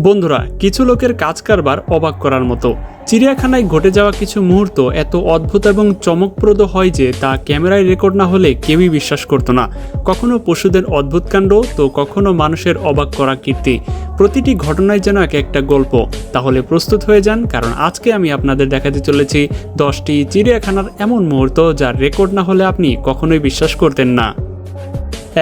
বন্ধুরা, কিছু লোকের কাজ কারবার অবাক করার মতো। চিড়িয়াখানায় ঘটে যাওয়া কিছু মুহূর্ত এত অদ্ভুত এবং চমকপ্রদ হয় যে তা ক্যামেরায় রেকর্ড না হলে কেউই বিশ্বাস করতো না। কখনো পশুদের অদ্ভুত কাণ্ড, তো কখনো মানুষের অবাক করা কীর্তি। প্রতিটি ঘটনায় যেন এক একটা গল্প। তাহলে প্রস্তুত হয়ে যান, কারণ আজকে আমি আপনাদের দেখাতে চলেছি দশটি চিড়িয়াখানার এমন মুহূর্ত যার রেকর্ড না হলে আপনি কখনোই বিশ্বাস করতেন না।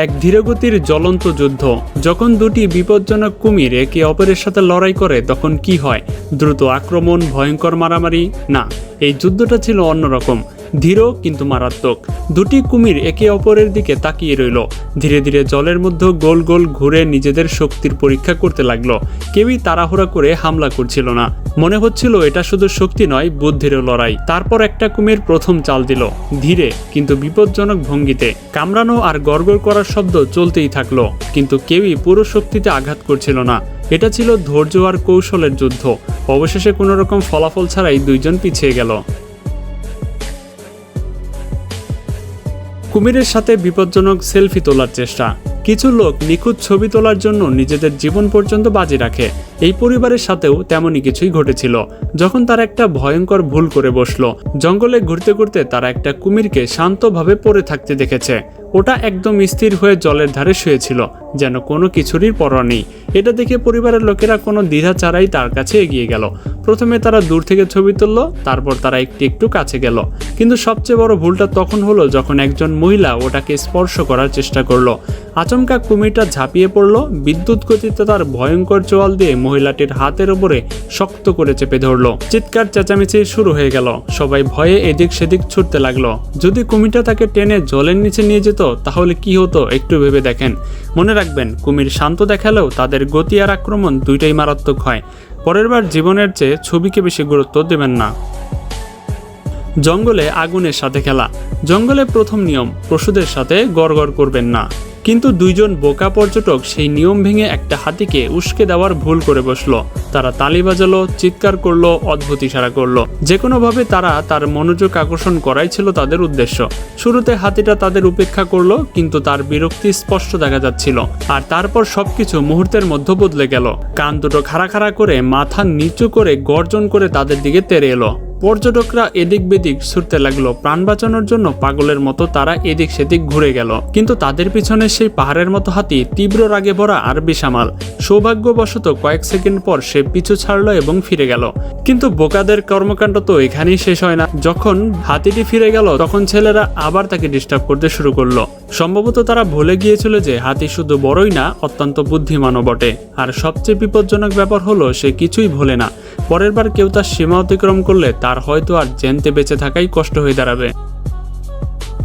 এক ধীরগতির জ্বলন্ত যুদ্ধ। যখন দুটি বিপজ্জনক কুমির একে অপরের সাথে লড়াই করে, তখন কি হয়? দ্রুত আক্রমণ, ভয়ঙ্কর মারামারি? না, এই যুদ্ধটা ছিল অন্যরকম। ধীর কিন্তু মারাত্মক। দুটি কুমির একে অপরের দিকে তাকিয়ে রইল। ধীরে ধীরে জলের মধ্যে গোল গোল ঘুরে নিজেদের শক্তির পরীক্ষা করতে লাগল। কেউই তাড়াহুড়া করে হামলা করছিল না। মনে হচ্ছিল এটা শুধু শক্তি নয় বুদ্ধিরও লড়াই। তারপর একটা কুমির প্রথম চাল দিল, ধীরে কিন্তু বিপজ্জনক ভঙ্গিতে। কামড়ানো আর গড়গড় করার শব্দ চলতেই থাকল, কিন্তু কেউই পুরো শক্তিতে আঘাত করছিল না। এটা ছিল ধৈর্য আর কৌশলের যুদ্ধ। অবশেষে কোনো রকম ফলাফল ছাড়াই দুইজন পিছিয়ে গেল। কুমিরের সাথে বিপজ্জনক সেলফি তোলার চেষ্টা। কিছু লোক নিখুঁত ছবি তোলার জন্য নিজেদের জীবন পর্যন্ত বাজি রাখে। এই পরিবারের সাথেও তেমনই কিছুই ঘটেছিল। যখন তারা একটা ভয়ঙ্কর ভুল করে বসল, জঙ্গলে ঘুরতে ঘুরতে তারা একটা কুমিরকে শান্তভাবে পড়ে থাকতে দেখেছে। ওটা একদম স্থির হয়ে জলের ধারে শুয়েছিল, যেন কোনো কিছুরই পরোয়া নেই। এটা দেখে পরিবারের লোকেরা কোনো দ্বিধা ছাড়াই তার কাছে এগিয়ে গেল। প্রথমে তারা দূর থেকে ছবি তুললো, তারপর তারা একটু একটু কাছে গেল। কিন্তু সবচেয়ে বড় ভুলটা তখন হলো যখন একজন মহিলা ওটাকে স্পর্শ করার চেষ্টা করল। আচমকা কুমিরটা ঝাঁপিয়ে পড়ল, বিদ্যুৎ গতিতে তার ভয়ঙ্কর চোয়াল দিয়ে মহিলাটির হাতের উপরে শক্ত করে চেপে ধরলো। চিৎকার চেঁচামেচি শুরু হয়ে গেল। সবাই ভয়ে এদিক সেদিক ছুটতে লাগল। যদি কুমিরটা তাকে টেনে জলের নিচে নিয়ে যেত, তাহলে কি হতো একটু ভেবে দেখেন। মনে রাখবেন, কুমির শান্ত দেখালেও তাদের গতি আর আক্রমণ দুইটাই মারাত্মক হয়। পরের বার জীবনের চেয়ে ছবিকে বেশি গুরুত্ব দেবেন না। জঙ্গলে আগুনের সাথে খেলা। জঙ্গলে প্রথম নিয়ম, পশুদের সাথে গড়গড় করবেন না। কিন্তু দুইজন বোকা পর্যটক সেই নিয়ম ভেঙে একটা হাতিকে উস্কে দেওয়ার ভুল করে বসল। তারা তালি বাজালো, চিৎকার করল, অদ্ভুত ইশারা করল। যে কোনোভাবে তারা তার মনোযোগ আকর্ষণ করাই ছিল তাদের উদ্দেশ্য। শুরুতে হাতিটা তাদের উপেক্ষা করল, কিন্তু তার বিরক্তি স্পষ্ট দেখা যাচ্ছিল। আর তারপর সবকিছু মুহূর্তের মধ্যে বদলে গেল। কান দুটো খাড়া খাড়া করে, মাথা নিচু করে, গর্জন করে তাদের দিকে তেড়ে এলো। পর্যটকরা এদিক বেদিক ছুটতে লাগল। প্রাণ বাঁচানোর জন্য পাগলের মতো তারা এদিক সেদিক ঘুরে গেল। কিন্তু তাদের পিছনে সেই পাহাড়ের মতো হাতি, তীব্র রাগে ভরা আর বেসামাল সৌভাগ্যবশত কয়েক সেকেন্ড পর সে পিছু ছাড়লো এবং ফিরে গেল। কিন্তু বোকাদের কর্মকাণ্ড তো এখানেই শেষ হয় না। যখন হাতিটি ফিরে গেল, তখন ছেলেরা আবার তাকে ডিস্টার্ব করতে শুরু করল। সম্ভবত তারা ভুলে গিয়েছিল যে হাতি শুধু বড়ই না, অত্যন্ত বুদ্ধিমানও বটে। আর সবচেয়ে বিপজ্জনক ব্যাপার হলো, সে কিছুই ভোলে না। পরের বার কেউ তার সীমা অতিক্রম করলে তার হয়তো আর জেনতে বেঁচে থাকাই কষ্ট হয়ে দাঁড়াবে।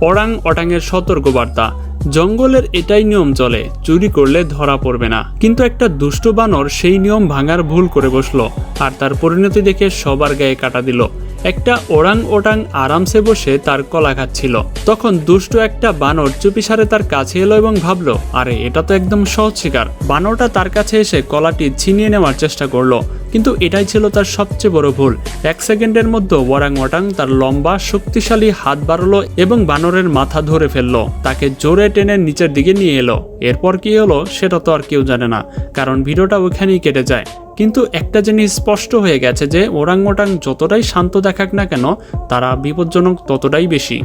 অরাং অটাংয়ের সতর্কবার্তা, জঙ্গলের এটাই নিয়ম চলে, চুরি করলে ধরা পড়বে না। কিন্তু একটা দুষ্ট বানর সেই নিয়ম ভাঙার ভুল করে বসল, আর তার পরিণতি দেখে সবার গায়ে কাটা দিল। একটা ওরাং ওটাং আরামসে বসে তার কলা খাচ্ছিল। তখন দুষ্ট একটা বানর চুপিসারে তার কাছে এলো এবং ভাবলো, আরে, এটা তো একদম সহজ শিকার। বানরটা তার কাছে এসে কলাটি ছিনিয়ে নেওয়ার চেষ্টা করল, কিন্তু এটাই ছিল তার সবচেয়ে বড় ভুল। এক সেকেন্ডের মধ্যে ওয়ারাং ওয়াটাং তার লম্বা, শক্তিশালী হাত বাড়লো এবং বানরের মাথা ধরে ফেলল। তাকে জোরে টেনে নিচের দিকে নিয়ে এলো। এরপর কি হলো সেটা তো আর কেউ জানে না, কারণ ভিডিওটা ওখানেই কেটে যায়। কিন্তু একটা জিনিস স্পষ্ট হয়ে গেছে যে ওরাং ওটাং যতটাই শান্ত দেখাক না কেন, তারা বিপজ্জনক ততটাই বেশি।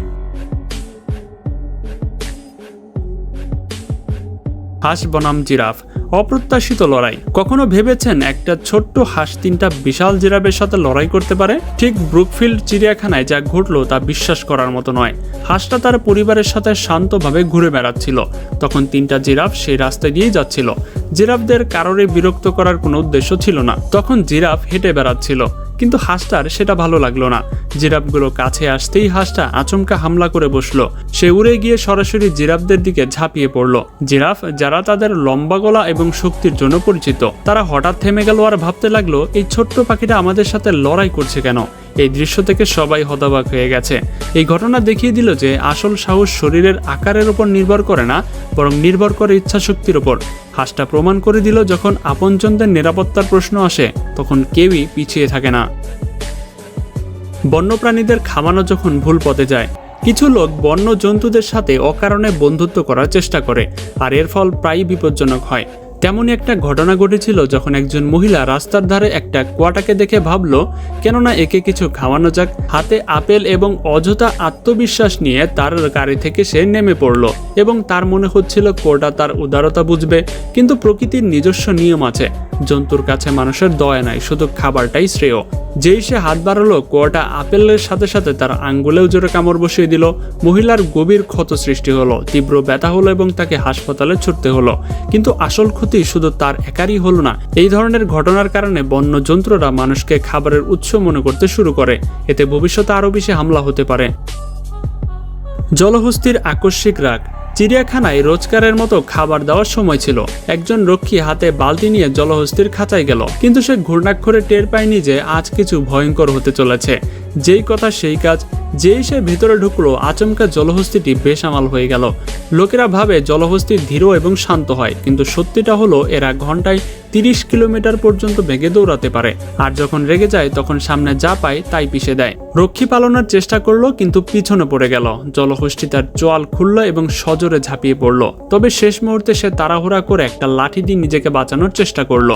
হাঁস বনাম জিরাফ। অপ্রত্যাশিত লড়াই। কখনো ভেবেছেন একটা ছোট্ট হাঁস তিনটা বিশাল জিরাফের সাথে লড়াই করতে পারে? ঠিক ব্রুকফিল্ড চিড়িয়াখানায় যা ঘটলো তা বিশ্বাস করার মতো নয়। হাঁসটা তার পরিবারের সাথে শান্তভাবে ঘুরে বেড়াচ্ছিল। তখন তিনটা জিরাফ সেই রাস্তায় দিয়েই যাচ্ছিল। জিরাফদের কারোরে বিরক্ত করার কোনো উদ্দেশ্য ছিল না। তখন জিরাফ হেঁটে বেড়াচ্ছিল। কিন্তু হাঁসটার সেটা ভালো লাগল না। জিরাফগুলো কাছে আসতেই হাঁসটা আচমকা হামলা করে বসল। সে উড়ে গিয়ে সরাসরি জিরাফদের দিকে ঝাঁপিয়ে পড়ল। জিরাফ, যারা তাদের লম্বা গলা এবং শক্তির জন্য পরিচিত, তারা হঠাৎ থেমে গেল আর ভাবতে লাগল, এই ছোট্ট পাখিটা আমাদের সাথে লড়াই করছে কেন? এই দৃশ্য থেকে সবাই হতবাক হয়ে গেছে। এই ঘটনা দেখিয়ে দিল যে আসল সাহস শরীরের আকারের উপর নির্ভর করে না, বরং নির্ভর করে ইচ্ছাশক্তির ওপর হাঁসটা প্রমাণ করে দিল যখন আপনজনদের নিরাপত্তার প্রশ্ন আসে, তখন কেউই পিছিয়ে থাকে না। বন্যপ্রাণীদের খামানো যখন ভুল পথে যায়, কিছু লোক বন্য জন্তুদের সাথে অকারণে বন্ধুত্ব করার চেষ্টা করে, আর এর ফল প্রায়ই বিপজ্জনক হয়। তেমনই একটা ঘটনা ঘটেছিল যখন একজন মহিলা রাস্তার ধারে একটা কুয়াটাকে দেখে ভাবলো, কেননা একে কিছু খাওয়ানো যাক। হাতে আপেল এবং অযথা আত্মবিশ্বাস নিয়ে তার গাড়ি থেকে সে নেমে পড়ল এবং তার মনে হচ্ছিল কোয়াটা তার উদারতা বুঝবে, কিন্তু প্রকৃতির নিজস্ব নিয়ম আছে। জন্তুর কাছে মানুষের দয়া নাই, শুধু খাবারটাই শ্রেয়। যেই সে হাত বাড়ালো, কোয়াটা আপেলের সাথে সাথে তার আঙ্গুলেও জোরে কামড় বসিয়ে দিল। মহিলার গভীর ক্ষত সৃষ্টি হলো, তীব্র ব্যথা হলো এবং তাকে হাসপাতালে ছুটতে হলো। কিন্তু আসল ক্ষতি শুধু তার একারই হলো না, এই ধরনের ঘটনার কারণে বন্য যন্ত্ররা মানুষকে খাবারের উৎস মনে করতে শুরু করে। এতে ভবিষ্যতে আরও বেশি হামলা হতে পারে। জলহস্তির আকস্মিক রাগ। চিড়িয়াখানায় রোজগারের মতো খাবার দেওয়ার সময় ছিল। একজন রক্ষী হাতে বালতি নিয়ে জলহস্তির খাঁচায় গেল। কিন্তু সে ঘূর্ণাক্ষরে টের পায়নি যে আজ কিছু ভয়ঙ্কর হতে চলেছে। যেই কথা সেই কাজ যেই সে ভেতরে ঢুকলো, আচমকা জলহস্তিটি বেসামাল হয়ে গেল। লোকেরা ভাবে জলহস্তি ধীর এবং শান্ত হয়, কিন্তু সত্যিটা হলো, এরা ঘন্টায় তিরিশ কিলোমিটার পর্যন্ত ভেগে দৌড়াতে পারে। আর যখন রেগে যায়, তখন সামনে যা পায় তাই পিষে দেয়। রক্ষী পালনের চেষ্টা করল, কিন্তু পিছনে পড়ে গেল। জলহস্তি তার চোয়াল খুলল এবং সজোরে ঝাঁপিয়ে পড়ল। তবে শেষ মুহূর্তে সে তাড়াহুড়া করে একটা লাঠি দিয়ে নিজেকে বাঁচানোর চেষ্টা করল।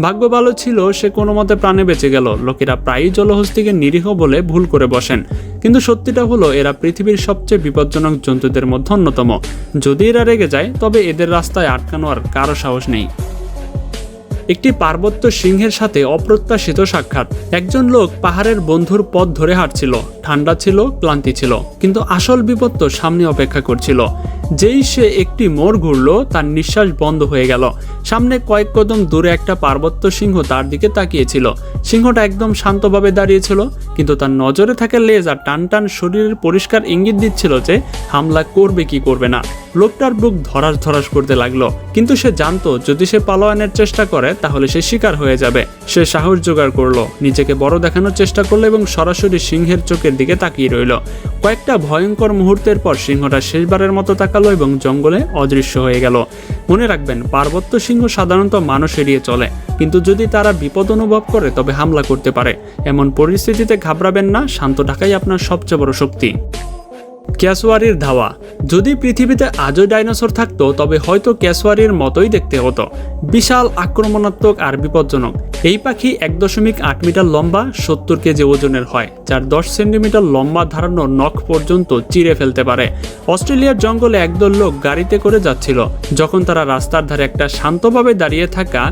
ভাগ্য ভালো ছিল, সে কোনো মতে প্রাণে বেঁচে গেল। লোকেরা প্রায়ই জলহস্তিকে নিরীহ বলে ভুল করে বসেন। কিন্তু সত্যিটা হলো, এরা পৃথিবীর সবচেয়ে বিপজ্জনক জন্তুদের মধ্যে অন্যতম। যদি এরা রেগে যায়, তবে এদের রাস্তায় আটকানো আর কারও সাহস নেই। একটি পার্বত্য সিংহের সাথে অপ্রত্যাশিত সাক্ষাৎ। একজন লোক পাহাড়ের বন্ধুর পথ ধরে হাঁটছিল। ঠান্ডা ছিল, ক্লান্তি ছিল, কিন্তু আসল বিপদ তো সামনে অপেক্ষা করছিল। যেই সে একটি মোড় ঘুরল, তার নিঃশ্বাস বন্ধ হয়ে গেল। সামনে কয়েক কদম দূরে একটা পার্বত্য সিংহ তার দিকে তাকিয়েছিল। সিংহটা একদম শান্তভাবে দাঁড়িয়েছিল কিন্তু তার নজরে থাকা লেজ আর টান টান শরীরের পরিষ্কার ইঙ্গিত দিচ্ছিল যে হামলা করবে কি করবে না। লোকটার বুক ধরাস ধরাস করতে লাগল, কিন্তু সে জানতো যদি সে পালোয়ানের চেষ্টা করে তাহলে সে শিকার হয়ে যাবে। সে সাহস জোগাড় করল, নিজেকে বড় দেখানোর চেষ্টা করল এবং সরাসরি সিংহের চোখের দিকে তাকিয়ে রইল। কয়েকটা ভয়ঙ্কর মুহূর্তের পর সিংহটা শেষবারের মতো তাকালো এবং জঙ্গলে অদৃশ্য হয়ে গেল। মনে রাখবেন, পার্বত্য সিংহ সাধারণত মানুষ এড়িয়ে চলে, কিন্তু যদি তারা বিপদ অনুভব করে তবে হামলা করতে পারে। এমন পরিস্থিতিতে ঘাবড়াবেন না, শান্ত ঢাকাই আপনার সবচেয়ে বড় শক্তি। ক্যাসওয়ারির ধাওয়া। যদি পৃথিবীতে আজও ডাইনোসর থাকতো, তবে হয়তো ক্যাসওয়ারির মতোই দেখতে হতো। বিশাল, আক্রমণাত্মক আর বিপজ্জনক। এই পাখি এক দশমিক আট মিটার লম্বা, সত্তর কেজি ওজনের হয়, যার দশ সেন্টিমিটার লম্বা ধারানো নখ পর্যন্ত চিরে ফেলতে পারে। অস্ট্রেলিয়ার জঙ্গলে একদল লোক গাড়িতে করে যাচ্ছিল। যখন তারা রাস্তার ধারে একটা শান্তভাবে দাঁড়িয়ে থাকা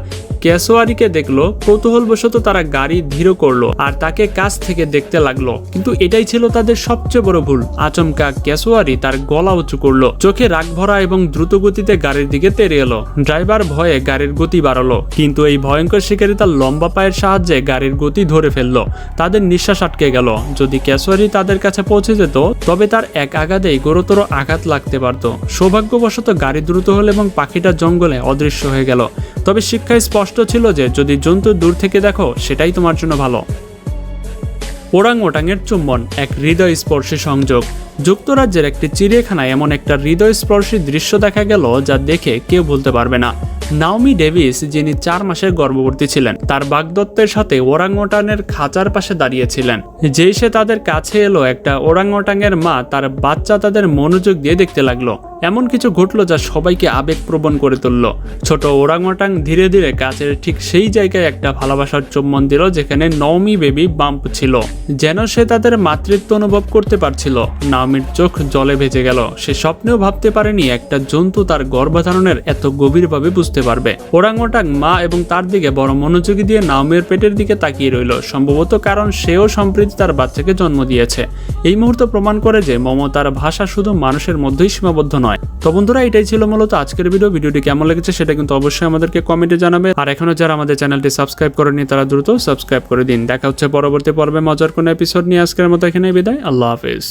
ক্যাসোয়ারিকে দেখল, কৌতূহলবশত তারা গাড়ি ধীর করল আর তাকে কাছ থেকে দেখতে লাগল। কিন্তু এটাই ছিল তাদের সবচেয়ে বড় ভুল। আচমকা ক্যাসোয়ারি তার গলা উঁচু করল, চোখে রাগ ভরা এবং দ্রুত গতিতে গাড়ির দিকে তেরে এলো। ড্রাইভার ভয়ে গাড়ির গতি বাড়ালো, কিন্তু এই ভয়ঙ্কর শিকারী তার লম্বা পায়ের সাহায্যে গাড়ির গতি ধরে ফেলল। তাদের নিঃশ্বাস আটকে গেল। যদি ক্যাসোয়ারি তাদের কাছে পৌঁছে যেত, তবে তার এক আঘাতেই গুরুতর আঘাত লাগতে পারত। সৌভাগ্যবশত গাড়ি দ্রুত হলো এবং পাখিটা জঙ্গলে অদৃশ্য হয়ে গেল। তবে শিক্ষায় স্পষ্ট ছিল যে যদি জন্তু দূর থেকে দেখো সেটাই তোমার জন্য ভালো। ওরাং ওটাংয়ের চুম্বন এক হৃদয়স্পর্শী সংযোগ। যুক্তরাজ্যের একটি চিড়িয়াখানায় এমন একটা হৃদয়স্পর্শী দৃশ্য দেখা গেল যা দেখে কেউ ভুলতে পারবে না। নাওমি ডেভিস, যিনি চার মাসের গর্ভবতী ছিলেন, তার বাগদত্তের সাথে ওরাংওটানের খাঁচার পাশে দাঁড়িয়েছিলেন। যেই সে তাদের কাছে এলো, একটা ওরাংওটাংয়ের মা তার বাচ্চা তাদের মনোযোগ দিয়ে দেখতে লাগল। এমন কিছু ঘটলো যা সবাইকে আবেগপ্রবণ করে তুলল। ছোট ওরাংওটাং ধীরে ধীরে কাছের ঠিক সেই জায়গায় একটা ভালোবাসার চুম্বন দিল, যেখানে নওমি বেবি বাম্প ছিল। যেন সে তাদের মাতৃত্ব অনুভব করতে পারছিল। নাওমির চোখ জলে ভেজে গেল। সে স্বপ্নেও ভাবতে পারেনি একটা জন্তু তার গর্ভধারণের এত গভীরভাবে বুঝতে পারবে। ওরাংওটাং মা এবং তার দিকে বড় মনোযোগী দিয়ে নাওমির পেটের দিকে তাকিয়ে রইল। সম্ভবত কারণ সেও সম্প্রীতি তার বাচ্চাকে জন্ম দিয়েছে। এই মুহূর্ত প্রমাণ করে যে মমতার ভাষা শুধু মানুষের মধ্যেই সীমাবদ্ধ নয়। তো বন্ধুরা, এটাই ছিল মূলত আজকের ভিডিও ভিডিওটি কেমন লেগেছে সেটা কিন্তু অবশ্যই আমাদেরকে কমেন্টে জানাবে। আর এখনও যারা আমাদের চ্যানেলটি সাবস্ক্রাইব করেনি তারা দ্রুত সাবস্ক্রাইব করে দিন। দেখা হচ্ছে পরবর্তী পর্বে। মজার কোনো এপিসোড নিয়ে আজকের মতো এখানে বিদায়। আল্লাহ হাফিজ।